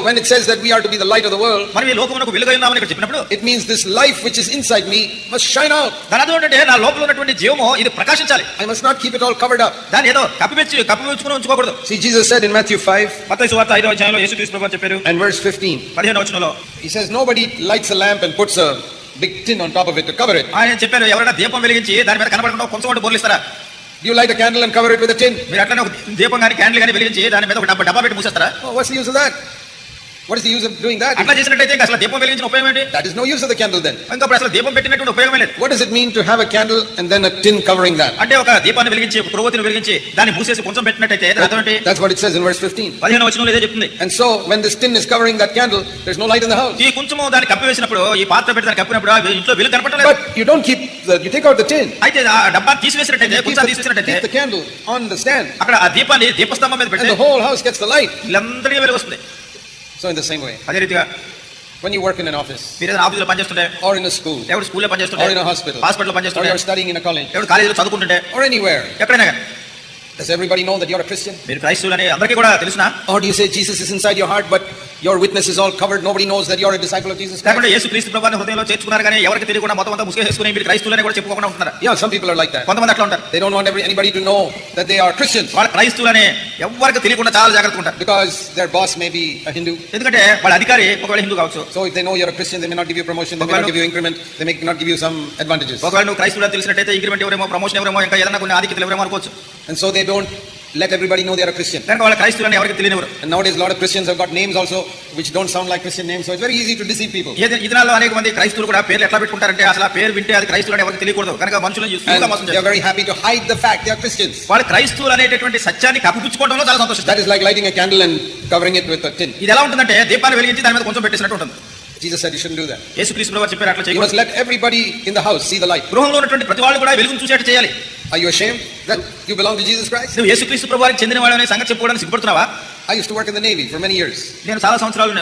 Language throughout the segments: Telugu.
when it says that we are to be the light of the world, మనం ఈ లోకమునకు వెలుగై ఉన్నామని ఇక్కడ చెప్పినప్పుడు it means this life which is inside me must shine out. దాని అర్థం ఏంటంటే నా లోపల ఉన్నటువంటి జీవము ఇది ప్రకాశించాలి I must not keep it all covered up. దాన్ని ఏదో కప్పిపెచ్చి కప్పిపెచ్చుకుని ఉంచుకోకూడదు See, Jesus said in Matthew 5 మత్తయి సువార్త ఐదో అధ్యాయంలో యేసుక్రీస్తు ప్రభువు చెప్పారు and verse 15, పదిహేను వచనంలో He says, Nobody lights a lamp and puts a big tin on top of it to cover it. ఆయన చెప్పారు ఎవరైనా దీపం వెలిగించి దాని మీద కనబడకుండా కొంచెం ఒకటి బోర్లిస్తారా Do you light a candle and cover it with a tin? మీరు అట్లనే ఒక దీపం కానీ క్యాండిల్ కానీ వెలిగించి దాని మీద ఒక డబ్బా డబ్బా పెట్టి మూసేస్తారా Oh, what's the use of that? What is the use of doing that? అట్లా చేసినట్టయితే ఇంకా అసలు దీపం వెలిగించిన ఉపయోగం ఏంటి That is no use of the candle then. ఇంకా అప్పుడు అసలు దీపం పెట్టినటువంటి ఉపయోగమే లేదు What does it mean to have a candle and then a tin covering that? అంటే ఒక దీపాన్ని వెలిగించి ఒక పురోగతిని వెలిగించి దాన్ని మూసేసి కొంచెం పెట్టినట్టయితే దాని అర్థం ఏంటి That's what it says in verse 15. పదిహేను వచనంలో ఇదే చెప్తుంది And so, when this tin is covering that candle, there's no light in the house. ఈ కొంచెము దాన్ని కప్పి వేసినప్పుడు ఈ పాత్ర పెట్టి దాన్ని కప్పినప్పుడు ఆ ఇంట్లో వెలుగు కనపడలేదు But you don't keep the, you take out the tin, అయితే ఆ డబ్బా తీసివేసినట్టయితే keep కొంచెం the, తీసేసినట్టయితే keep the candle on the stand, అక్కడ ఆ దీపాన్ని దీపస్తంభం మీద and పెడితే the whole house gets the light. ఇల్లంతటిగా వెలుగు వస్తుంది So, in the same way, అదే రీతిగా when you work in an office, మీరు ఏదైనా ఆఫీసులో పనిచేస్తుంటే or in a school, ఎవరు స్కూల్లో పనిచేస్తుంటే or in a hospital, హాస్పిటల్లో or పనిచేస్తుంటే you're studying in a college, ఎవరు కాలేజీలో చదువుకుంటుంటే or anywhere, ఎక్కడైనా కానీ does everybody know that you're a Christian? మీరు క్రైస్తవులని అందరికీ కూడా తెలుసునా Or do you say Jesus is inside your heart, but your witness is all covered? Nobody knows that you're a disciple of Jesus Christ? యేసు క్రీస్తు ప్రభాని హృదయంలో చేర్చుకున్నారు కానీ ఎవరికి తెలియకుండా మొత్తం అంతా ముసుగేసుకుని మీరు క్రైస్తవులని కూడా చెప్పుకోకుండా ఉంటున్నారు Yeah, some people are like that. కొంతమంది అట్లా ఉంటారు They don't want every, anybody to know that they are Christians వాళ్ళ క్రైస్తవులని ఎవరికి తెలియకుండా చాలా జాగ్రత్తగా ఉంటారు because their boss may be a Hindu. ఎందుకంటే వాళ్ళ అధికారి ఒకవేళ హిందూ కావచ్చు So if they know you're a Christian, they may not give you promotion, they may not give you increment, they may not give you some advantages. ఒకవేళ నువ్వు క్రైస్తవులు తెలిసినట్టయితే ఇంక్రిమెంట్ ఎవరేమో ప్రమోషన్ ఎవరేమో ఇంకా ఏదైనా కొన్ని ఆధిక్యతలు ఎవరేమో అనుకోవచ్చు And so they don't let everybody know they're a Christian. కనుక వాళ్ళ క్రైస్తవులని ఎవరికి తెలియనివ్వరు And nowadays, a lot of Christians have got names also which don't sound like Christian names, so it's very easy to deceive people. ఏది- ఈ దినాల్లో అనేక మంది క్రైస్తవులు కూడా పేర్లు ఎట్లా పెట్టుకుంటారంటే అసలు ఆ పేరు వింటే అది క్రైస్తవులని ఎవరికి తెలియకూడదు కనుక మనుషులను సులువుగా మోసం And they're చేస్తారు very happy to hide the fact they are Christians. వాళ్ళు క్రైస్తవులు అనేటటువంటి సత్యాన్ని కప్పిపుచ్చుకోవడంలో చాలా సంతోషిస్తారు That is like lighting a candle and covering it with a tin. ఇది ఎలా ఉంటుందంటే దీపాన్ని వెలిగించి దాని మీద కొంచెం పెట్టేసినట్టు ఉంటుంది Jesus said you shouldn't do that. యేసు క్రీస్తు ప్రభు చెప్పారు అట్లా You must చేయకూడదు let everybody in the house see the light. గృహంలో ఉన్నటువంటి ప్రతి వాళ్ళు కూడా వెలుగును చూసేట్టు చేయాలి Are you ashamed that you belong to Jesus Christ? నువ్వు యేసు క్రీస్తు ప్రభు చెందిన వాడు అనే సంగతి చెప్పుకోవడానికి సిగ్గుపడుతున్నావా I used to work in the Navy for many years. నేను చాలా సంవత్సరాలు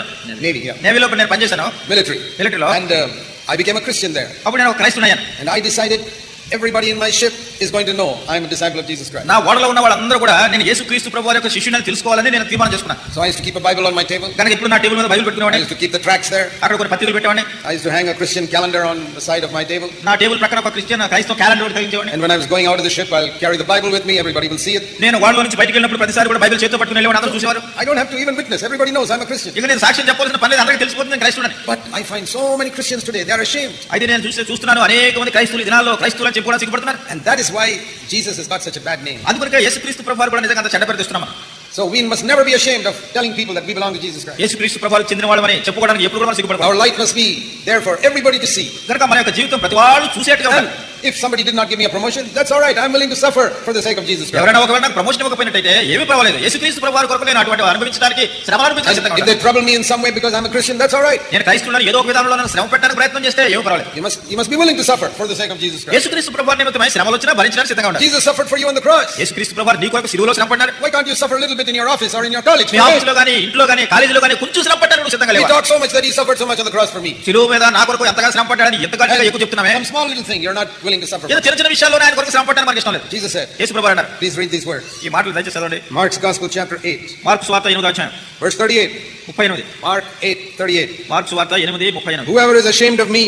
Navy, yeah. నేవీలో నేను పనిచేశాను Military. మిలిటరీలో And uh, I became a Christian there. అప్పుడు నేను ఒక క్రైస్తవునయ్యాను And I decided everybody in my ship is going to know I'm a disciple of Jesus Christ. నా ఓడలో ఉన్న వాళ్ళందరూ కూడా నేను యేసు క్రీస్తు ప్రభు యొక్క శిష్యుని తెలుసుకోవాలని నేను తీర్మానం చేసుకున్నాను So I used to keep a Bible on my table. కనుక ఇప్పుడు నా టేబుల్ మీద Bible I పెట్టుకునేవాడిని used to keep the tracts there. అక్కడ కొన్ని పత్రికలు పెట్టేవాడిని I used to hang a Christian calendar on the side of my table. నా టేబుల్ ప్రక్కన ఒక క్రిస్టియన్ క్రైస్తవ క్యాలెండర్ ఒకటి తగిలించేవాడిని And when I was going out of the ship, I'll carry the Bible with me. Everybody will see it. నేను వాళ్ళలో నుంచి బయటికి వెళ్ళినప్పుడు ప్రతిసారి కూడా బైబిల్ చేతితో పట్టుకుని వెళ్ళేవాడు అందరూ చూసేవారు I don't have to even witness. Everybody knows I'm a Christian. ఇక నేను సాక్ష్యం చెప్పాల్సిన పని లేదు అందరికీ తెలిసిపోతుంది నేను క్రైస్తవుడని But I find so many Christians today, they are ashamed. అయితే నేను చూస్తే చూస్తున్నాను అనేక మంది క్రైస్తవులు ఈ దినాల్లో క్రైస్తవులు అని చెప్పుకోవడానికి సిగ్గుపడుతున్నారు And that is why Jesus has got such a bad name. అందుకనే యేసు క్రీస్తు ప్రభు కూడా నిజంగా అంత చెడ్డ పేరు తెస్తున్నాం So we must never be ashamed of telling people that we belong to Jesus Christ. యేసు క్రీస్తు ప్రభావం చెందిన వాళ్ళమని చెప్పుకోవడానికి ఎప్పుడు కూడా సిగ్గుపడతాం Our light must be there for everybody to see. కనుక మన యొక్క జీవితం ప్రతి వాళ్ళు చూసేట్టుగా ఉండాలి if somebody did not give me a promotion, that's all right. I'm willing to suffer for the sake of Jesus Christ. ఎవరైనా ఒకవేళ నాకు ప్రమోషన్ ఇవ్వకపోయినట్టయితే ఏమీ పర్వాలేదు యేసు క్రీస్తు ప్రభావం కొరకు నేను అటువంటి అనుభవించడానికి శ్రమ అనుభవించడానికి సిద్ధంగా And if ఉంటాను. they trouble me in some way because I'm a Christian, that's all right. నేను క్రైస్తవులను ఏదో ఒక విధానంలో నన్ను శ్రమ పెట్టడానికి ప్రయత్నం చేస్తే ఏమీ పర్వాలేదు You must, you must be willing to suffer for the sake of Jesus Christ. యేసుక్రీస్తు ప్రభు నిమిత్తమై శ్రమలు వచ్చినా భరించడానికి సిద్ధంగా ఉండాలి Jesus suffered for you on the cross. యేసుక్రీస్తు ప్రభు నీ కొరకు సిలువలో శ్రమ పడ్డారు Why can't you suffer a little bit in your office or in your college? మీ ఆఫీసులో కానీ ఇంట్లో కానీ కాలేజీలో కానీ కొంచెం శ్రమ పడ్డారు నువ్వు సిద్ధంగా He లేవా talked so much that he suffered so much on the cross for me. సిలువ మీద నా కొరకు ఎంతగా శ్రమ పడ్డాడని ఎంత గట్టిగా ఎక్కువ చెప్తున్నామే Some small little thing you're not willing to suffer ఏదో for. చిన్న చిన్న విషయాల్లోనే ఆయన కొరకు శ్రమ పడ్డానికి మనకి ఇష్టం లేదు Jesus said, యేసు ప్రభు అన్నారు please read these words. ఈ మాటలు దయచేసి చదవండి Mark's Gospel, chapter 8, మార్క్స్ స్వార్త ఎనిమిది అధ్యాయం verse 38. ముప్పై ఎనిమిది Mark 8, 38. మార్క్స్ స్వార్త ఎనిమిది ముప్పై ఎనిమిది Whoever is ashamed of me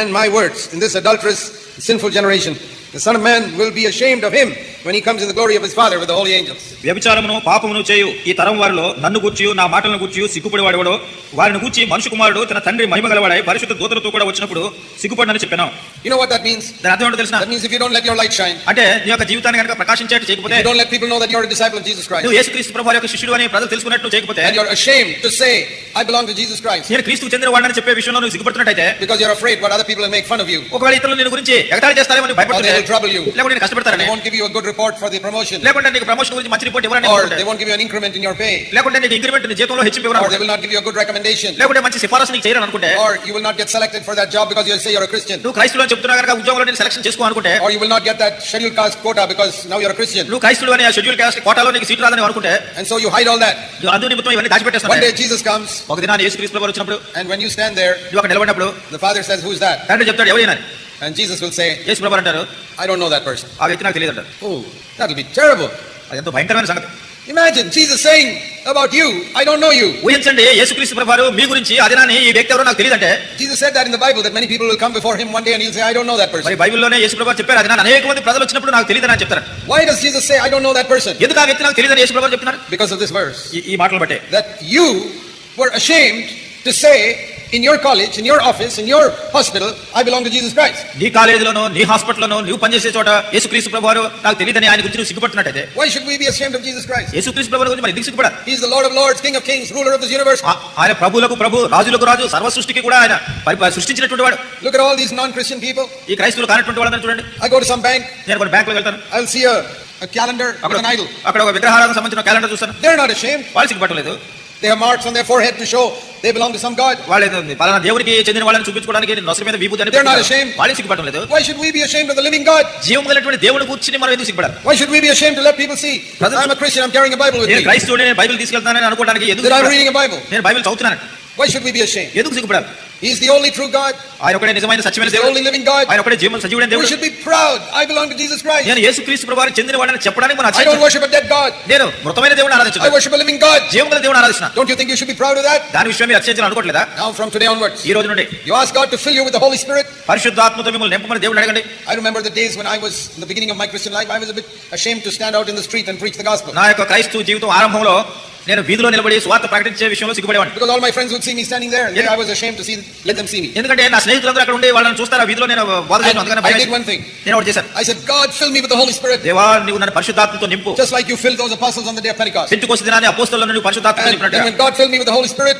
and my words in this adulterous, sinful generation, the Son of Man will be ashamed of him when he comes in the glory of his Father with the holy angels. వ్యభిచారమును పాపమును చేయు ఈ తరం వారిలో నన్ను గూర్చి నా మాటలను గూర్చి సిగ్గుపడేవాడు వారిని గూర్చి మనుషు కుమారుడు తన తండ్రి మహిమ గలవాడై పరిశుద్ధ దూతలతో కూడా వచ్చినప్పుడు సిగ్గుపడనని చెప్పాను You know what that means? దాని అర్థం ఏంటో తెలిసిన That means if you don't let your light shine, అంటే నీ యొక్క జీవితాన్ని కనుక ప్రకాశించేట్టు చేయకపోతే you don't let people know that you're a disciple of Jesus Christ, నువ్వు యేసుక్రీస్తు ప్రభు యొక్క శిష్యుడు అని ప్రజలు తెలుసుకున్నట్లు చేయకపోతే and you're ashamed to say, I belong to Jesus Christ, నేను క్రీస్తు చెందిన వాడిని చెప్పే విషయంలో నువ్వు సిగ్గుపడుతున్నట్టయితే because you're afraid what other people will make fun of you, ఒకవేళ ఇతరులు నేను గురించి ఎగతాళి చేస్తారేమో అని or they will trouble you, లేకుంటే నేను they కష్టపెడతారని won't give you a good report for the promotion, లేకుంటే నీకు ప్రమోషన్ గురించి మంచి రిపోర్ట్ ఇవ్వరని or they won't give you an increment in your pay, లేకుంటే నీకు ఇంక్రిమెంట్ నీ జీతంలో హెచ్చింపు or they will not give you a good recommendation, లేకుంటే మంచి సిఫారసు నీకు చేయరని అనుకుంటే or you will not get selected for that job because you'll say you're a Christian, నువ్వు క్రైస్తులు చెప్తున్నా కనుక ఉద్యోగంలో నేను సెలక్షన్ చేసుకో అనుకుంటే or you will not get that scheduled caste quota because now you're a Christian, నువ్వు క్రైస్తులు అని షెడ్యూల్ క్యాస్ట్ కోటాలో నీకు సీట్ రాదని అనుకుంటే and so you hide all that. నువ్వు అందు నిమిత్తం ఇవన్నీ One దాచిపెట్టేస్తాను day Jesus comes, ఒక దినాన్ని యేసు క్రీస్తు వచ్చినప్పుడు and when you stand there, నువ్వు అక్కడ నిలబడినప్పుడు the Father says, Who's that? తండ్రి చెప్తాడు ఎవరైనా And Jesus will say, యేసు ప్రభు అంటారు I don't know that person. ఆ వ్యక్తి నాకు తెలియదు అంటారు Oh, that'll be terrible. అది ఎంతో భయంకరమైన సంగతి Imagine Jesus saying about you, I don't know you. ఊహించండి యేసుక్రీస్తు ప్రభారు మీ గురించి అదినాని ఈ వ్యక్తి ఎవరో నాకు తెలియదంటే Jesus said that in the Bible that many people will come before him one day and he'll say, I don't know that person. మరి బైబిల్లోనే యేసు ప్రభారు చెప్పారు అది అనేక మంది ప్రజలు వచ్చినప్పుడు నాకు తెలియదని చెప్తారు Why does Jesus say, I don't know that person? ఎందుకు ఆ వ్యక్తి నాకు తెలియదని యేసు ప్రభారు చెప్తున్నారు Because of this verse. ఈ- మాటలు బట్టే That you were ashamed to say in your college, in your office, in your hospital, I belong to Jesus Christ. నీ కాలేజీలోనో నీ హాస్పిటల్లోనో నువ్వు పనిచేసే చోట యేసుక్రీస్తు ప్రభారు నాకు తెలియదని ఆయన గురించి నువ్వు సిగ్గుపడుతున్నట్టయితే Why should we be ashamed of Jesus Christ? యేసుక్రీస్తు ప్రభారు గురించి మరి ఎందుకు సిగ్గుపడాలి He's the Lord of Lords, King of Kings, ruler of this universe. ఆయన ప్రభువులకు ప్రభు రాజులకు రాజు సర్వ సృష్టికి కూడా ఆయన సృష్టించినటువంటి వాడు Look at all these non-Christian people. ఈ క్రైస్తువులు కానటువంటి వాళ్ళని చూడండి I go to some bank, నేను కొన్ని బ్యాంకులో వెళ్తాను I'll see a, a calendar with అక్కడ an idol. అక్కడ ఒక విగ్రహాలకు సంబంధించిన క్యాలెండర్ చూస్తాను They're not ashamed. వాళ్ళు సిగ్గుపట్టలేదు They have marks on their forehead to show they belong to some God. వాళ్ళు ఏదో పలానా దేవుడికి చెందిన వాళ్ళని చూపించుకోవడానికి నొసరి మీద విభూతి అని They're not పెట్టుకుంటారు. ashamed. వాళ్ళు సిగ్గుపట్టలేదు Why should we be ashamed of the living God? జీవం కలిగినటువంటి దేవుని కూర్చుని మనం ఎందుకు సిగ్గుపడాలి Why should we be ashamed to let people see Brother- I'm a Christian, I'm carrying a Bible with నేను me, క్రైస్తవుని నేను బైబిల్ తీసుకెళ్తానని అనుకోవడానికి ఎందుకు that I'm సిగ్గుపడాలి? reading a Bible? నేను బైబిల్ చదువుతున్నాను Why should we be ashamed? ఎందుకు సిగ్గుపడాలి He's the only true God, ఆయన ఒకటే నిజమైన సత్యమైన He's the దేవుడు only living God. ఆయన ఒకటే జీవం సజీవుడైన We దేవుడు should be proud. I belong to Jesus Christ. నేను యేసుక్రీస్తు ప్రభావం చెందిన వాడిని చెప్పడానికి మనం I don't అతిశయించం. worship a dead God. నేను మృతమైన దేవుడిని I ఆరాధించాను worship a living God. జీవం గల దేవుడిని ఆరాధిస్తున్నా Don't you think you should be proud of that? దాని విషయం మీరు అతిశయించాలని అనుకోవట్లేదా Now, from today onwards, ఈ రోజు నుండి you ask God to fill you with the Holy Spirit. పరిశుద్ధాత్మతో మిమ్మల్ని నింపమని దేవుడు అడగండి I remember the days when I was in the beginning of my Christian life, I was a bit ashamed to stand out in the street and preach the gospel. నా యొక్క క్రైస్తవ జీవితం ఆరంభంలో నేను వీధిలో నిలబడి స్వార్థ ప్రకటించే విషయంలో సిగ్గుపడేవాడిని. ఎందుకంటే స్నేహితులందరూ అక్కడ ఉండి వాళ్ళని చూస్తారు? ఆ వీధిలో నేను నేను దేవా నువ్వు నన్ను పరిశుద్ధాత్మతో నింపు. Just like you fill those apostles on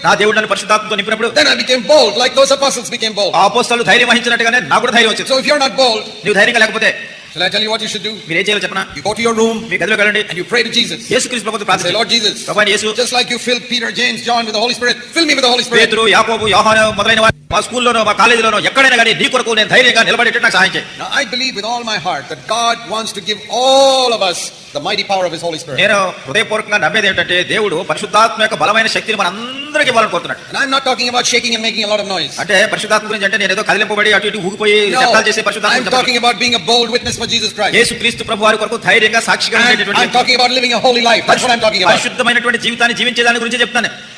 నా దేవుడు నన్ను పరిశుద్ధాత్మతో నింపినప్పుడు దెన్ లైక్ దోస్ ధైర్యం వహించినట్టుగానే నాకు కూడా ధైర్యం సో ఇఫ్ యు ఆర్ లేకపోతే shall I tell you what you should do? మీరు ఏం చేయాలో చెప్పనా You go to your room మీ గదిలోకి వెళ్ళండి and you pray to Jesus. యేసుక్రీస్తు ప్రభుత్వ And say, ప్రార్థన Lord Jesus, Prabhu Yesu just like you filled Peter, James, John with the Holy Spirit, fill me with the Holy Spirit. పేతురు యాకోబు యోహాను మొదలైన వారు మా స్కూల్లోనో మా కాలేజీలోనో ఎక్కడైనా కానీ నీ కొరకు నేను ధైర్యంగా నిలబడేటట్టు నాకు సహాయం చేయి Now, I believe with all my heart that God wants to give all of us the mighty power of His Holy Spirit. నేను హృదయపూర్వకంగా నమ్మేది ఏంటంటే దేవుడు పరిశుద్ధాత్మ యొక్క బలమైన శక్తిని మన అందరికీ ఇవ్వాలని కోరుతున్నాడు And I'm not talking about shaking and making a lot of noise. అంటే పరిశుద్ధాత్మ గురించి అంటే నేను ఏదో కదిలింపబడి అటు ఇటు ఊగిపోయి No, శబ్దాలు చేసే I'm పరిశుద్ధాత్మ talking about being a bold witness for Jesus Christ. కొరకు ధైర్యంగా సాక్షిగా And ఉండేటటువంటి I'm talking about living a holy life. That's what I'm talking about. పరిశుద్ధమైనటువంటి జీవితాన్ని జీవించే దాని గురించి చెప్తాను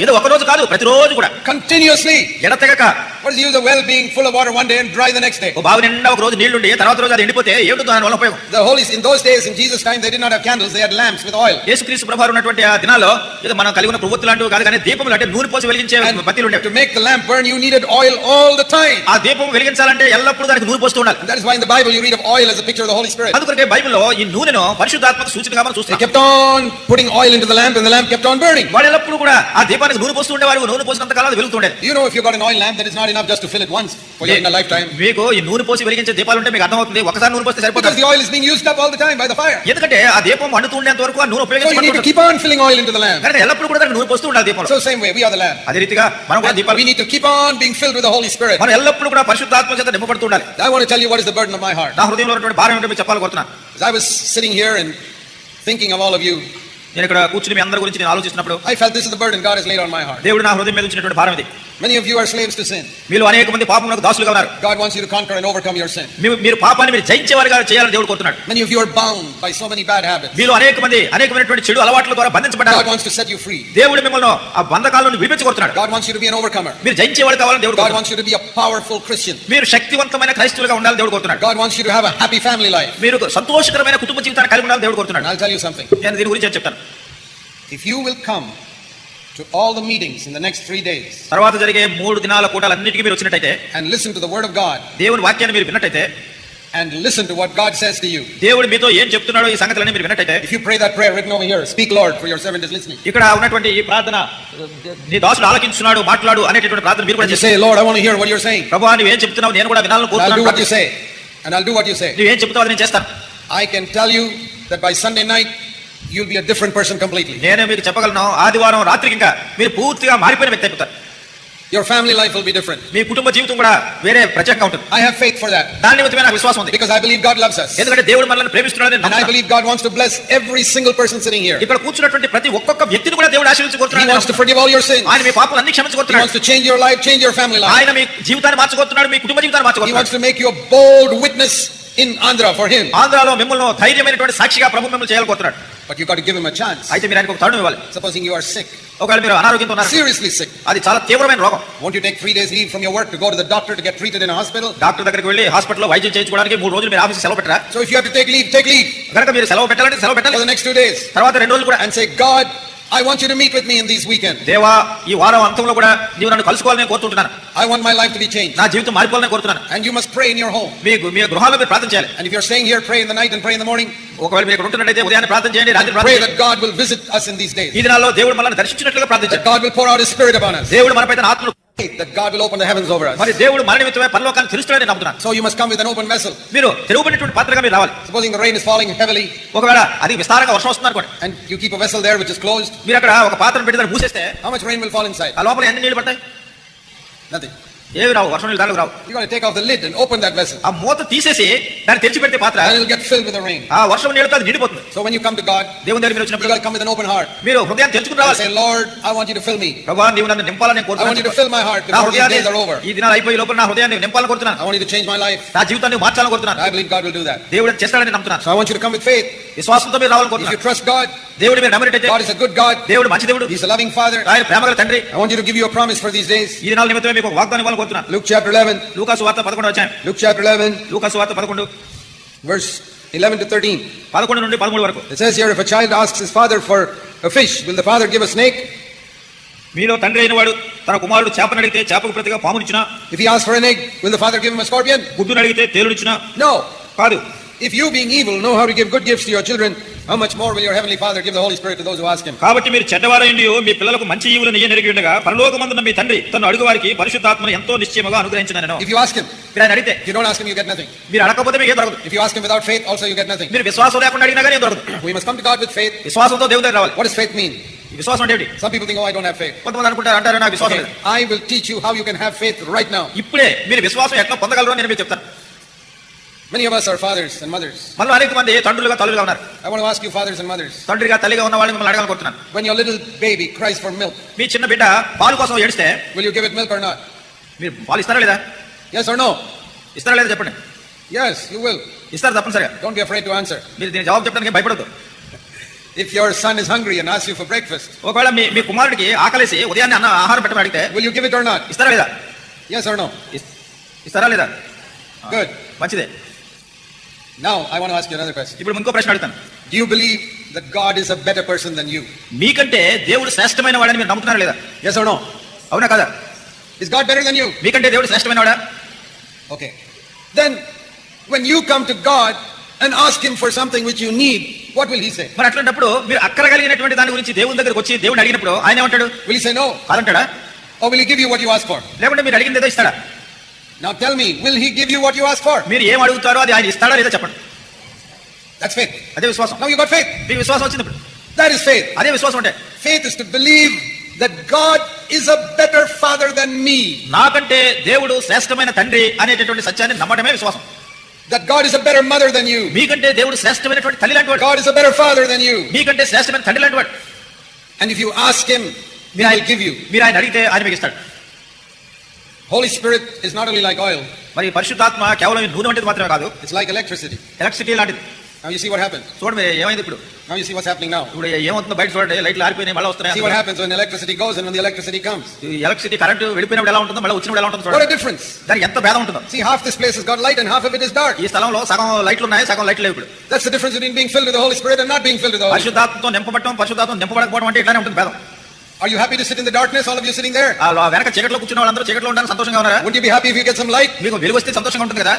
ఇది ఒక రోజు కాదు ప్రతిరోజు కూడా continuously. ఎడతెగక Is the use of well being full of water one day and dry the next day? ఓ బావి నిండా ఒక రోజు నీళ్ళుండి తర్వాత రోజు అది ఎండిపోతే ఏమిటి దాని వల్ల ఉపయోగం The Holy in those days in Jesus' time they did not have candles; they had lamps with oil. యేసుక్రీస్తు ప్రభావం ఉన్నటువంటి ఆ దినాల్లో ఇది మనం కలిగి ఉన్న ప్రవృత్తి లాంటివి కాదు కానీ దీపములు అంటే నూనె పోసి వెలిగించే బత్తీలు ఉండేవి to make the lamp burn, you needed oil all the time. ఆ దీపం వెలిగించాలంటే ఎల్లప్పుడూ దానికి నూనె పోస్తూ ఉండాలి that is why in the Bible you read of oil as a picture of the Holy Spirit. అందుకొరకే బైబిల్లో ఈ నూనెను పరిశుద్ధాత్మక సూచనగా మనం They చూస్తాం kept on putting oil into the lamp, and the lamp kept on burning. వాళ్ళు ఎల్లప్పుడూ కూడా ఆ దీపానికి నూనె పోస్తూ ఉండేవారు నూనె పోసినంత కాలం వెలుగుతుండేది You know, if you got an oil lamp, that is not enough just to fill it once for your in a lifetime. మీకు ఈ నూనె పోసి వెలిగించే దీపాలు ఉంటే మీకు అర్థమవుతుంది ఒకసారి నూనె పోస్తే Because సరిపోతుంది the oil is being used up all the time by the fire. ఎందుకంటే ఆ దీపం మండుతూ ఉండేంత వరకు ఆ నూనె So you need to keep on filling oil into the lamp. కనుక ఎల్లప్పుడూ కూడా దానికి నూనె పోస్తూ ఉండాలి దీపంలో So same way, we are the lamp. అదే రీతిగా మనం కూడా దీపాలు we need to keep on being filled with the Holy Spirit. మనం ఎల్లప్పుడూ కూడా పరిశుద్ధాత్మ చేత నింపబడుతూ ఉండాలి I want to tell you what is the burden of my heart. నా హృదయంలో ఉన్నటువంటి భారం ఏంటో మీకు చెప్పాలి కోరుతున్నాను As I was sitting here and thinking of all of you, నేను ఇక్కడ కూర్చుని మీ అందరి గురించి నేను ఆలోచిస్తున్నప్పుడు I felt this is the burden God has laid on my heart. దేవుడు నా హృదయం మీద ఉంచినటువంటి భారం ఇది Many of you are slaves to sin. మీరు అనేక మంది పాపములకు దాసులుగా ఉన్నారు God wants you to conquer and overcome your sin. మీరు- మీరు పాపాన్ని మీరు జయించేవారుగా చేయాలని దేవుడు కోరుతున్నాడు Many of you are bound by so many bad habits. మీరు అనేక మంది అనేకమైనటువంటి చెడు అలవాట్ల ద్వారా God బంధించబడ్డారు wants to set you free. దేవుడు మిమ్మల్ని ఆ బంధకాల నుండి విడిపించి కోరుతున్నాడు God wants you to be an overcomer. మీరు జయించేవాడు కావాలని దేవుడు God wants you to be a powerful Christian. మీరు శక్తివంతమైన క్రైస్తవులుగా ఉండాలని దేవుడు కోరుతున్నాడు God wants you to have a happy family life. మీరు సంతోషకరమైన కుటుంబ జీవితాన్ని కలిగి ఉండాలని దేవుడు కోరుతున్నాడు I'll tell you something. నేను దీని గురించి చెప్తాను If you will come to all the meetings in the next three days తర్వాత జరిగే మూడు దినాల కూటాలన్నిటికీ మీరు వచ్చినట్టయితే and listen to the word of God దేవుని వాక్యాన్ని మీరు విన్నట్టయితే and listen to what God says to you. దేవుడు మీతో ఏం చెప్తున్నాడో ఈ సంగతులన్నీ మీరు విన్నట్టయితే If you pray that prayer written over here, speak Lord, for your servant is listening. ఇక్కడ ఉన్నటువంటి ఈ ప్రార్థన నీ దాసుడు ఆలకించున్నాడు మాట్లాడు అనేటటువంటి ప్రార్థన మీరు కూడా say, Lord, I want to hear what you're saying. ప్రభు నువ్వు ఏం చెప్తున్నావు నేను కూడా వినాలని And I'll do what you కోరుతున్నాను say. And I'll do what you say. నువ్వు ఏం చెప్తావు నేను చేస్తాను I can tell you that by Sunday night, you'll be a different person completely. నేను మీకు చెప్పగలను ఆదివారం రాత్రికి ఇంకా మీరు పూర్తిగా మారిపోయిన వ్యక్తి అయిపోతారు Your family life will be different. మీ కుటుంబ జీవితం కూడా వేరే ప్రత్యేకంగా ఉంటుంది I have faith for that దాని నిమిత్తమే నాకు విశ్వాసం ఉంది because I believe God loves us. ఎందుకంటే దేవుడు మనల్ని And I నమ్ముతున్నాను. believe God wants to bless every single person sitting here. ఇక్కడ కూర్చున్నటువంటి ప్రతి ఒక్కొక్క వ్యక్తిని కూడా దేవుడు He ఆశీర్వించుకుంటున్నాడు wants to forgive all your sins. ఆయన మీ పాపలు అన్ని He క్షమించుకుంటున్నాడు wants to change your life, change your family life. ఆయన మీ జీవితాన్ని మార్చుకుంటున్నాడు మీ కుటుంబ జీవితాన్ని He wants మార్చుకుంటున్నాడు to make you a bold witness in Andhra for Him. ఆంధ్రాలో మిమ్మల్ని ధైర్యమైనటువంటి సాక్షిగా ప్రభు మిమ్మల్ని చేయాలనుకుంటున్నాడు But you got to give Him a chance. అయితే మీరు ఆయనకు ఒక తరుణం ఇవ్వాలి Supposing you are sick, ఒకవేళ మీరు అనారోగ్యంతో ఉన్నారు seriously sick. అది చాలా తీవ్రమైన రోగం Won't you take three days leave from your work to go to the doctor to get treated in a hospital? Doctor దగ్గరికి వెళ్ళి హాస్పిటల్లో వైద్యం చేయించుకోవడానికి మూడు రోజులు మీరు ఆఫీస్ సెలవు పెట్టరా So if you have to take leave, take leave కనుక మీరు సెలవు పెట్టాలంటే సెలవు పెట్టాలి the next two days తర్వాత రెండు రోజులు కూడా and say, God, I want you to meet with me in these weekends. దేవా ఈ వారం అంతంలో కూడా నీవు నన్ను కలుసుకోవాలని నేను కోరుతుంటున్నాను I want my life to be changed. నా జీవితం మారిపోవాలని కోరుతున్నాను And you must pray in your home. మీ మీ గృహాల్లో మీరు ప్రార్థన చేయాలి And if you're staying here, pray in the night and pray in the morning. ఒకవేళ మీరు ఇక్కడ ఉంటున్నట్టయితే ఉదయాన్నే ప్రార్థన చేయండి రాత్రి ప్రార్థన Pray చేయండి. that God will visit us in these days. ఈ దినాల్లో దేవుడు మనల్ని దర్శించినట్లుగా That ప్రార్థించారు God will pour out His Spirit upon us. దేవుడు మనపై తన ఆత్మను That God will open the heavens over us. మరి దేవుడు మన నిమిత్తమే పరలోకాన్ని తెలుస్తాడని నేను నమ్ముతున్నాను So you must come with an open vessel. మీరు తెరుగుబడినటువంటి పాత్రగా మీరు రావాలి Supposing the rain is falling heavily ఒకవేళ అది విస్తారంగా వర్షం వస్తుంది అనుకోండి and you keep a vessel there which is closed, మీరు అక్కడ ఒక పాత్రను పెట్టి దాన్ని మూసేస్తే how much rain will fall inside? ఆ లోపల ఎన్ని నీళ్ళు పడతాయి Nothing. ఏవి రావు వర్షం నీళ్ళు దానికి రావు You got to take off the lid and open that vessel. ఆ మూత తీసేసి దాన్ని తెరిచి పెడితే పాత్ర And it'll get filled with the rain. ఆ వర్షం నీళ్ళతో అది నిండిపోతుంది So when you come to God, దేవుని దగ్గర మీరు you వచ్చినప్పుడు got to come with an open heart. మీరు హృదయాన్ని తెరుచుకుని And రావాలి say, Lord, I want you to fill me. ప్రభా నీవు నన్ను నింపాలని నేను I want you to కోరుతున్నాను fill my heart నా before these హృదయాన్ని days are over. ఈ దినాలు అయిపోయి లోపల నా హృదయాన్ని నింపాలని కోరుతున్నాను I want you to change my life. నా జీవితాన్ని మార్చాలని కోరుతున్నాను I believe God will do that. దేవుడు అది చేస్తాడని నమ్ముతున్నాను So I want you to come with faith. విశ్వాసంతో మీరు రావాలని If you కోరుతున్నాను trust God, దేవుడు మీరు నమ్మినట్టయితే God is a good God. దేవుడు మంచి దేవుడు He's a loving Father. ఆయన ప్రేమగల తండ్రి I want you to give you a promise for these days. ఈ దినాల నిమిత్తమే మీకు ఒక వాగ్దానం ఇవ్వాలని అనుకుంటున్నాను లుక్ చాప్టర్ 11 లూకాసు వార్త 11 వచనం లుక్ చాప్టర్ 11 లూకాసు వార్త 11 వర్స్ 11 టు 13 11 నుండి 13 వరకు. It says here if a child asks his father for a fish will the father give a snake మీలో తండ్రి అయిన వాడు తన కుమారుడు చేపను అడిగితే చేపకు ప్రతిగా పామునిచ్చినా. If he ask for an egg will the father give him a scorpion గుడ్డును అడిగితే తేలునిచ్చినా. నో కాదు. If you, being evil, know how to give good gifts to your children, how much more will your heavenly Father give the Holy Spirit to those who ask him? కాబట్టి మీరు చెడ్డవారైండి మీ పిల్లలకు మంచి ఈవులు నెయ్యి నెరిగి ఉండగా పరలోకమందున్న మీ తండ్రి తను అడుగు వారికి పరిశుద్ధాత్మను ఎంతో నిశ్చయముగా అనుగ్రహించిన If you ask him, మీరు ఆయన అడిగితే you don't ask him, you get nothing. మీరు అడగకపోతే మీకు ఏం దొరకదు If you ask him without faith, also you get nothing. మీరు విశ్వాసం లేకుండా అడిగినా కానీ ఏం దొరకదు We must come to God with faith. విశ్వాసంతో దేవుని దగ్గర రావాలి What does faith mean? ఈ విశ్వాసం అంటే ఏంటి Some people think, oh, I don't have faith. కొంతమంది అనుకుంటారు అంటారు నాకు విశ్వాసం లేదు I will teach you how you can have faith right now. ఇప్పుడే మీరు విశ్వాసం ఎట్లా పొందగలరో నేను మీకు చెప్తాను Many of us are fathers and mothers. మళ్ళీ అనేక మంది తండ్రులుగా తల్లులుగా ఉన్నారు I want to ask you, fathers and mothers, తండ్రిగా తల్లిగా ఉన్న వాళ్ళని మిమ్మల్ని అడగాలనుకుంటున్నాను when your little baby cries for milk, మీ చిన్న బిడ్డ పాలు కోసం ఏడిస్తే will you give it milk or not? మీరు పాలు ఇస్తారా లేదా Yes or no? ఇస్తారా లేదా చెప్పండి Yes, you will. ఇస్తారు తప్పనిసరిగా Don't be afraid to answer. మీరు దీని జవాబు చెప్పడానికి భయపడదు If your son is hungry and asks you for breakfast, ఒకవేళ మీ మీ కుమారుడికి ఆకలేసి ఉదయాన్నే అన్న ఆహారం పెట్టమని అడిగితే will you give it or not? ఇస్తారా లేదా Yes or no? ఇస్- ఇస్తారా లేదా Good. మంచిదే Now, I want to ask you another question. ఇప్పుడు ఇంకో ప్రశ్న అడుగుతాను Do you believe that God is a better person than you? మీకంటే దేవుడు శ్రేష్టమైన వాడని మీరు నమ్ముతున్నారా లేదా Yes or no? అవునా కదా Is God better than you? మీకంటే దేవుడు శ్రేష్టమైన వాడా Okay. Then, when you come to God and ask Him for something which you need, what will He say? మరి అట్లాంటప్పుడు మీరు అక్కరగలిగినటువంటి దాని గురించి దేవుని దగ్గరకు వచ్చి దేవుడు అడిగినప్పుడు ఆయన ఏమంటాడు Will He say no? కాదంటాడా Or will He give you what you ask for? లేకుంటే మీరు అడిగింది ఏదో ఇస్తాడా Now tell me, will He give you what you ask for? మీరు ఏం అడుగుతారో అది ఆయన ఇస్తాడా లేదా చెప్పండి That's faith. అదే విశ్వాసం Now you got faith. మీకు విశ్వాసం వచ్చింది ఇప్పుడు That is faith. అదే విశ్వాసం అంటే Faith is to believe that God is a better Father than me. నాకంటే దేవుడు శ్రేష్టమైన తండ్రి అనేటటువంటి సత్యాన్ని నమ్మడమే విశ్వాసం That God is a better mother than you. మీకంటే దేవుడు శ్రేష్టమైనటువంటి తల్లి లాంటి వాడు God is a better father than you. మీకంటే శ్రేష్టమైన తండ్రి లాంటి వాడు And if you ask Him, He will give you. మీరు ఆయన అడిగితే ఆయన మీకు ఇస్తాడు Holy Spirit is not only like oil, మరి పరిశుద్ధాత్మ కేవలం నూనె వంటిది మాత్రమే కాదు it's like electricity. ఎలక్ట్రిసిటీ లాంటిది Now you see what happens. చూడండి ఏమైంది ఇప్పుడు Now you see what's happening now. ఇప్పుడు ఏమవుతుందో బయట చూడండి లైట్లు ఆరిపోయినాయి మళ్ళీ See what వస్తున్నాయి happens when electricity goes and when the electricity comes. ఈ ఎలక్ట్రిసిటీ కరెంట్ వెళ్ళిపోయినప్పుడు ఎలా ఉంటుందో మళ్ళీ వచ్చినప్పుడు ఎలా ఉంటుందో What a చూడండి difference. దానికి ఎంత భేదం ఉంటుందో See, half this place has got light and half of it is dark. ఈ స్థలంలో సగం లైట్లు ఉన్నాయి సగం లైట్లు లేవు ఇప్పుడు That's the difference between being filled with the Holy Spirit and not being filled with the Holy Spirit. పరిశుద్ధాత్మతో నింపబడటం పరిశుద్ధాత్మ నింపబడకపోవడం అంటే ఇట్లానే ఉంటుంది భేదం Are you happy to sit in the darkness, all of you sitting there? ఆ వెనక చీకట్లో కూర్చున్న వాళ్ళందరూ చీకట్లో ఉండడానికి సంతోషంగా ఉన్నారా Wouldn't you be happy if you get some light? మీకు వెలుగు వస్తే సంతోషంగా ఉంటుంది కదా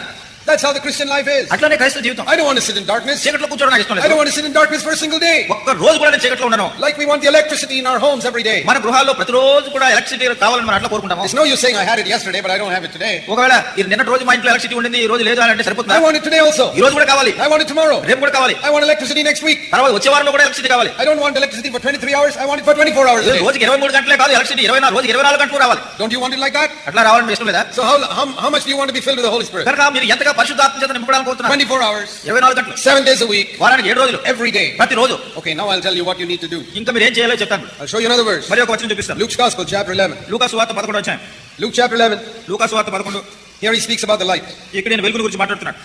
That's how the Christian life is. అట్లానే క్రైస్తవ జీవితం I don't want to sit in darkness. చీకట్లో కూర్చోవడం నాకు ఇష్టం I don't లేదు want to sit in darkness for a single day. ఒక్క రోజు కూడా నేను చీకట్లో ఉండను Like we want the electricity in our homes every day. మన గృహాల్లో ప్రతిరోజు కూడా ఎలక్ట్రిసిటీ కావాలని మనం అట్లా కోరుకుంటాము It's no use saying I had it yesterday, but I don't have it today. ఒకవేళ ఇది నిన్న రోజు మా ఇంట్లో ఎలక్ట్రిసిటీ ఉండింది ఈ రోజు లేదు అని అంటే I సరిపోతుందా want it today also. ఈ రోజు కూడా కావాలి I want it tomorrow. రేపు కూడా కావాలి I want electricity next week. తర్వాత వచ్చే వారంలో కూడా ఎలక్ట్రిసిటీ కావాలి I don't want electricity for 23 hours. I want it for 24 hours a day. రోజుకి ఇరవై మూడు గంటలే కాదు ఎలక్ట్రిసిటీ ఇరవై నాలుగు రోజుకి ఇరవై నాలుగు గంటలు రావాలి Don't you want it like that? అట్లా రావాలని మీకు ఇష్టం లేదా So how, how, how much do you want to be filled with the Holy Spirit? కనుక మీరు ఎంతగా పరిశుద్ధాత్మ చేత నింపడానికి కోరుతున్నారు 24 hours, ఇరవై నాలుగు గంటలు 7 days a week, వారానికి ఏడు రోజులు every day. ప్రతిరోజు Okay, now I'll tell you what you need to do. ఇంకా మీరు ఏం చేయాలో చెప్తాను I'll show you another verse. మరి ఒక వచనం చూపిస్తాను Luke's Gospel, chapter 11. లూకాసు వార్త పదకొండు వచ్చాయి Luke chapter 11. లూకాసు వార్త పదకొండు Here he speaks about the light. ఇక్కడ నేను వెలుగుల గురించి మాట్లాడుతున్నాను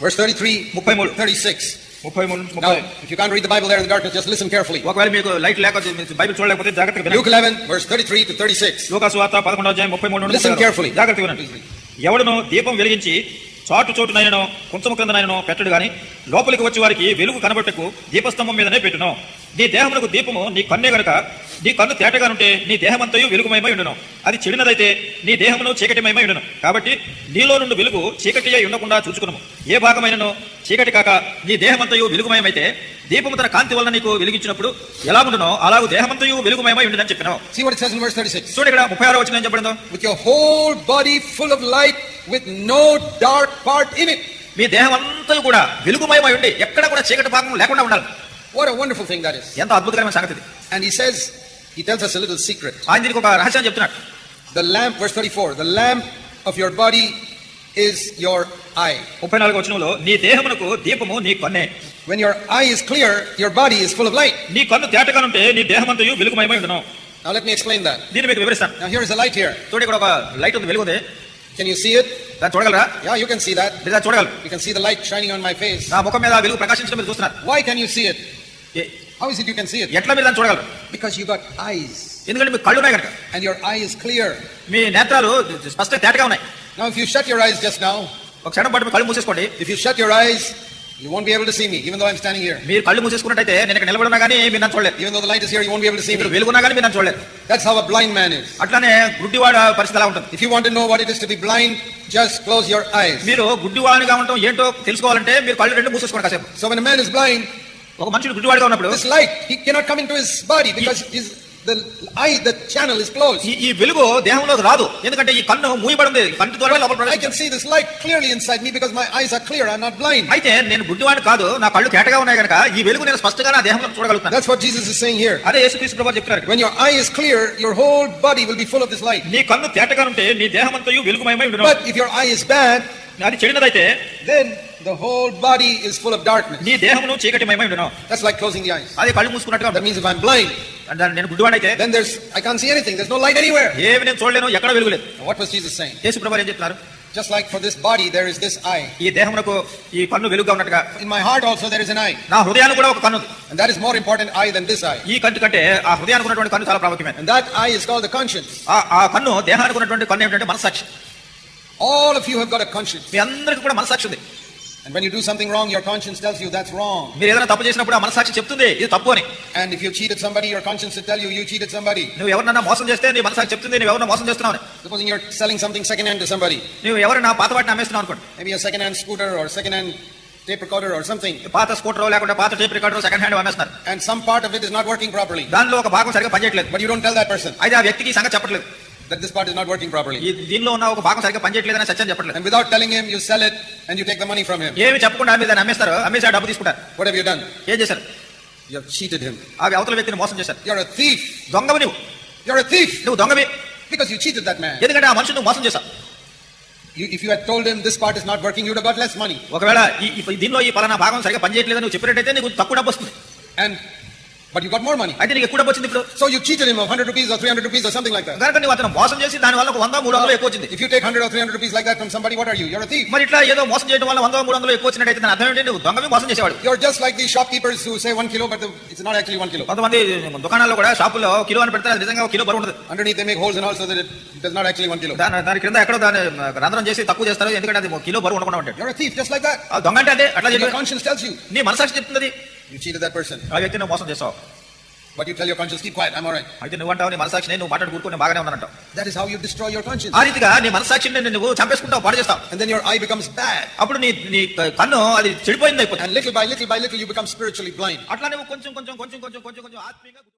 Verse 33, ముప్పై మూడు 36. ముప్పై మూడు నుంచి Now, if you can't read the Bible there in the darkness, just listen carefully. లేక. Luke 11, verse 33 to 36. లూకాసు వార్త పదకొండో అధ్యాయం ముప్పై మూడు నుండి Listen carefully. ఎవడనో దీపం వెలిగించి చాటు చోటునైనను కొంచెము క్రిందనైనను పెట్టడు గాని లోపలికి వచ్చి వారికి వెలుగు కనబట్టకు దీపస్తంభం మీదనే పెట్టును. నీ దేహమునకు దీపము నీ కన్నే గనుక నీ కన్ను తేటగానుంటే నీ దేహమంతయు వెలుగుమయమై ఉండును. అది చెడినదైతే నీ దేహమును చీకటిమయమై ఉండును. కాబట్టి నీలో నుండి వెలుగు చీకటి అయి ఉండకుండా చూచుకును ఏ భాగమైనను చీకటి కాక నీ దేహమంతయు వెలుగుమయమైతే దీపము తన కాంతి వలన నీకు వెలిగించినప్పుడు ఎలా ఉండునో అలాగూ దేహమంతయు వెలుగుమయమై ఉండునని చెప్పినావు See what it says in verse 36. చూడండి ఇక్కడ ముప్పై ఆరో వచ్చిన ఏం చెప్పడిందో With your whole body full of light, with no dark part in it మీ దేహం అంతా కూడా వెలుగుమయమై ఉండి ఎక్కడ కూడా చీకటి భాగం లేకుండా ఉండాలి. What a wonderful thing that is ఎంత అద్భుతమైన సంగతి and he says he tells us a little secret. ఆయన ఒక రహస్యం చెప్తున్నాడు. The lamp verse 34 the lamp of your body is your eye open all గోచనలో నీ దేహమునకు దీపము నీ కన్నే. When your eye is clear your body is full of light. నీ కన్ను తేటగా ఉంటే నీ దేహమంతయు వెలుగుమయమై ఉండును. Now let me explain that. here is a light here. Light ఉంది వెలుగుంది. Can you see it? చూడగలరా? Yeah you can see that మీరు చూడగలరు. You can see the light shining on my face నా ముఖం మీద వెలుగు ప్రకాశించడం మీరు చూస్తున్నారు. Why can you see it how is it you can see it ఎట్లా మీరు చూడగలరు? బికాజ్ యు గాట్ ఐస్ ఎందుకంటే మీ కళ్ళు ఉన్నాయి కనుక. అండ్ యువర్ ఐ క్లియర్ మీ నేత్రాలు స్పష్టంగా తేటగా ఉన్నాయి. Now if you shut your eyes just now ఒక క్షణం పాటు మీ కళ్ళు మూసేసుకోండి. If you shut your eyes you won't be able to see me, even though I'm standing here. మీరు కళ్ళు మూసేసుకున్నట్టయితే నేను ఇక్కడ నిలబడి ఉన్నా కానీ మీరు నన్ను చూడలేరు Even though the light is here, you won't be able to see me. వెలుగున్నా కానీ మీరు నన్ను చూడలేరు That's how a blind man is. అట్లానే గుడ్డివాడ పరిస్థితి ఎలా ఉంటుంది If you want to know what it is to be blind, just close your eyes. మీరు గుడ్డివాడిగా ఉండటం ఏంటో తెలుసుకోవాలంటే మీరు కళ్ళు రెండు మూసేసుకోండి కాసేపు So when a man is blind, ఒక మనుషుడు గుడ్డివాడిగా ఉన్నప్పుడు this light, he cannot come into his body because his, ఈ వెలుగు దేహంలో రాదు. ఎందుకంటే ఈ కన్ను మూయబడింది. కంటి ద్వారా అయితే నేను బుద్ధివాడు కాదు నా కళ్ళు తేటగా ఉన్నాయి గనుక ఈ వెలుగు నేను స్పష్టంగా నా దేహంలో చూడగలుగుతాను. చెప్తున్నారు. నీ కన్ను తేటగా ఉంటే నీ దేహం అంతా వెలుగుమయమై ఉండదు అది చెడినదైతే then the whole body is full of darkness. నీ దేహమును చీకటిమయమై ఉండును That's like closing the eyes. అది కళ్ళు మూసుకున్నట్టుగా That means if I'm blind, నేను గుడ్డివాడిని అయితే then there's I can't see anything. There's no light anywhere. ఏమి నేను చూడలేను ఎక్కడ Now, What was Jesus saying? యేసు ప్రభు ఏం చెప్తున్నారు Just like for this body, there is this eye. ఈ దేహమునకు ఈ కన్ను వెలుగుగా ఉన్నట్టుగా In my heart also there is an eye. నా హృదయానికి కూడా ఒక కన్ను ఉంది. And that is more important eye than this eye. ఈ కంటి కంటే ఆ హృదయానికి ఉన్నటువంటి కన్ను చాలా ప్రాముఖ్యమైన And that eye is called the conscience. ఆ ఆ కన్ను దేహానికి ఉన్నటువంటి కన్ను ఏమిటంటే మనసాక్షి All of you have got a conscience. మీ అందరికీ కూడా మనసాక్షి ఉంది And when you do something wrong, your conscience tells you that's wrong. మీరు ఏదైనా తప్పు చేసినప్పుడు ఆ మనసాక్షి చెప్తుంది ఇది తప్పు అని And if you cheated somebody, your conscience will tell you you cheated somebody. నువ్వు ఎవరినన్నా మోసం చేస్తే నీ మనసాక్షి చెప్తుంది నువ్వు ఎవరన్నా మోసం చేస్తున్నావు అని. Supposing you're selling something secondhand to somebody, నువ్వు ఎవరైనా పాత వాటిని అమ్మేస్తున్నావు అనుకోండి maybe a secondhand scooter or secondhand tape recorder or something, పాత స్కూటర్ లేకుంటే పాత టేప్ రికార్డర్ సెకండ్ హ్యాండ్ అమ్మేస్తున్నారు and some part of it is not working properly. దానిలో ఒక భాగం సరిగా పనిచేయట్లేదు But you don't tell that person అయితే ఆ వ్యక్తికి ఈ సంగతి చెప్పట్లేదు that this part is not working properly. ఈ దీనిలో ఉన్న ఒక భాగం సరిగా పనిచేయట్లేదని సత్యం చెప్పట్లేదు And without telling him, you sell it and you take the money from him. ఏమి చెప్పకుండా దాన్ని అమ్మేస్తారు అమ్మేసి ఆ డబ్బు తీసుకుంటారు What have you done? ఏం చేశారు You have cheated him. ఆ అవతల వ్యక్తిని మోసం చేశారు You're a thief. దొంగవి నువ్వు You're a thief నువ్వు దొంగవి because you cheated that man. ఎందుకంటే ఆ మనుషుని నువ్వు మోసం చేశావు You, if you had told him this part is not working, you would have got less money. ఒకవేళ ఈ దీనిలో ఈ పలానా భాగం సరిగా పనిచేయట్లేదని నువ్వు చెప్పినట్టయితే నీకు తక్కువ డబ్బు వస్తుంది And but you got more money అయితే నీకు ఎక్కువ వచ్చింది ఇప్పుడు. So you cheated him 100 rupees or 300 rupees or something like that గనక అతను మోసం చేసి దాని వల్ల 100 300 ఎక్కువ వచ్చింది. If you take 100 or 300 rupees like that from somebody what are you you are మరి ఇట్లా ఏదో మోసం చేయడం వల్ల 100 300 ఎక్కువ వచ్చినట్టు అయితే నా అర్థం దొంగవి మోసం చేసేవాడు. You just like the shopkeepers who say 1 kilo but it's not actually 1 kilo కొంతమంది దుకాణాల్లో కూడా షాపులో కిలో అని పెడతారు నిజంగా కిలో బరువు అంటే underneath they make holes and also that it does not actually 1 kilo దాని దాని క్రింద ఎక్కడో దాని రంధ్రం చేసి తక్కువ చేస్తారు ఎందుకంటే అది కిలో బరువు ఉండకుండా ఉంటాడు. You are just like that ఆ దొంగ అంటే అట్లా చెప్పి కాన్షియస్ టెల్స్ యు నీ మనసాక్షి చెప్తుంది you cheated that person. ఆ వ్యక్తిని మోసం చేస్తావు But you tell your conscience, keep quiet, I'm all right. అయితే నువ్వు అంటావు నీ మనసాక్షిని నువ్వు మాట్లాడి కూర్చొని బాగానే ఉన్నానంటావు That is how you destroy your conscience. ఆ రీతిగా నీ మనసాక్షిని నువ్వు చంపేసుకుంటావు పాడు చేస్తావు And then your eye becomes bad. అప్పుడు నీ నీ కన్ను అది చెడిపోయింది అయిపోతుంది And little by little by little, you become spiritually blind. అట్లా నువ్వు కొంచెం కొంచెం కొంచెం కొంచెం కొంచెం కొంచెం ఆత్మీయంగా